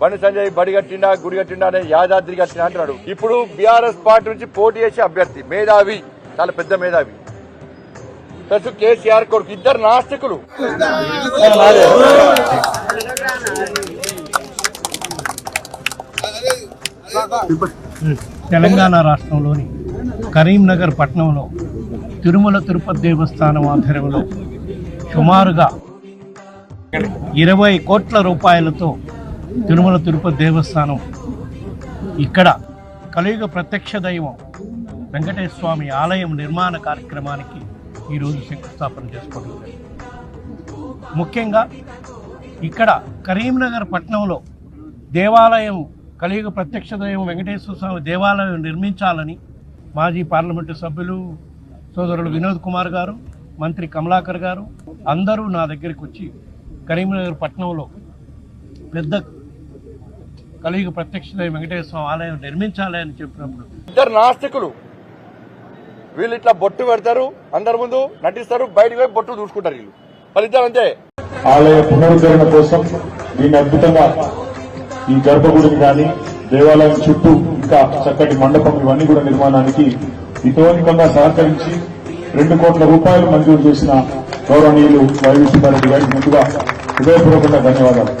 బండి సంజయ్ బడి కట్టిండా గుడి కట్టిండా అనే యాదాద్రి కట్టిండా అంటున్నాడు. ఇప్పుడు బీఆర్ఎస్ పార్టీ నుంచి పోటీ చేసే అభ్యర్థి మేధావి. చాలా పెద్ద మేధావి. ప్లస్ కేసీఆర్ కొడుకు ఇద్దరు నాస్తికులు. తెలంగాణ రాష్ట్రంలోని కరీంనగర్ పట్టణంలో తిరుమల తిరుపతి దేవస్థానం ఆధ్వర్యంలో సుమారుగా ఇరవై కోట్ల రూపాయలతో తిరుమల తిరుపతి దేవస్థానం. ఇక్కడ కలియుగ ప్రత్యక్ష దైవం వెంకటేశ్వర స్వామి ఆలయం నిర్మాణ కార్యక్రమానికి ఈరోజు శంకుస్థాపన చేసుకోవడం ముఖ్యంగా ఇక్కడ కరీంనగర్ పట్టణంలో దేవాలయం కలియుగ ప్రత్యక్ష దైవం వెంకటేశ్వర స్వామి దేవాలయం నిర్మించాలని మాజీ పార్లమెంటు సభ్యులు సోదరుడు వినోద్ కుమార్ గారు మంత్రి కమలాకర్ గారు అందరూ నా దగ్గరికి వచ్చి కరీంనగర్ పట్టణంలో పెద్ద కలియుగ ప్రత్యక్ష వెంకటేశ్వర స్వామి ఆలయం నిర్మించాలి అని చెప్పినప్పుడు. ఇద్దరు నాస్తికులు వీళ్ళు ఇట్లా బొట్టు పెడతారు అందరి ముందు నటిస్తారు బయటకు పోయి బొట్టు చూసుకుంటారు వీళ్ళు. వాళ్ళిద్దరు అంతే. ఆలయ పునరుద్ధరణ కోసం దీన్ని అద్భుతంగా ఈ గర్భగుడిని కానీ దేవాలయం చుట్టూ ఇంకా చక్కటి మండపం ఇవన్నీ కూడా నిర్మాణానికి ఇతోనికంగా సహకరించి రెండు కోట్ల రూపాయలు మంజూరు చేసిన గౌరవనీయులు వైవి సుబ్బారెడ్డి గారికి ముందుగా హృదయపూర్వకంగా ధన్యవాదాలు.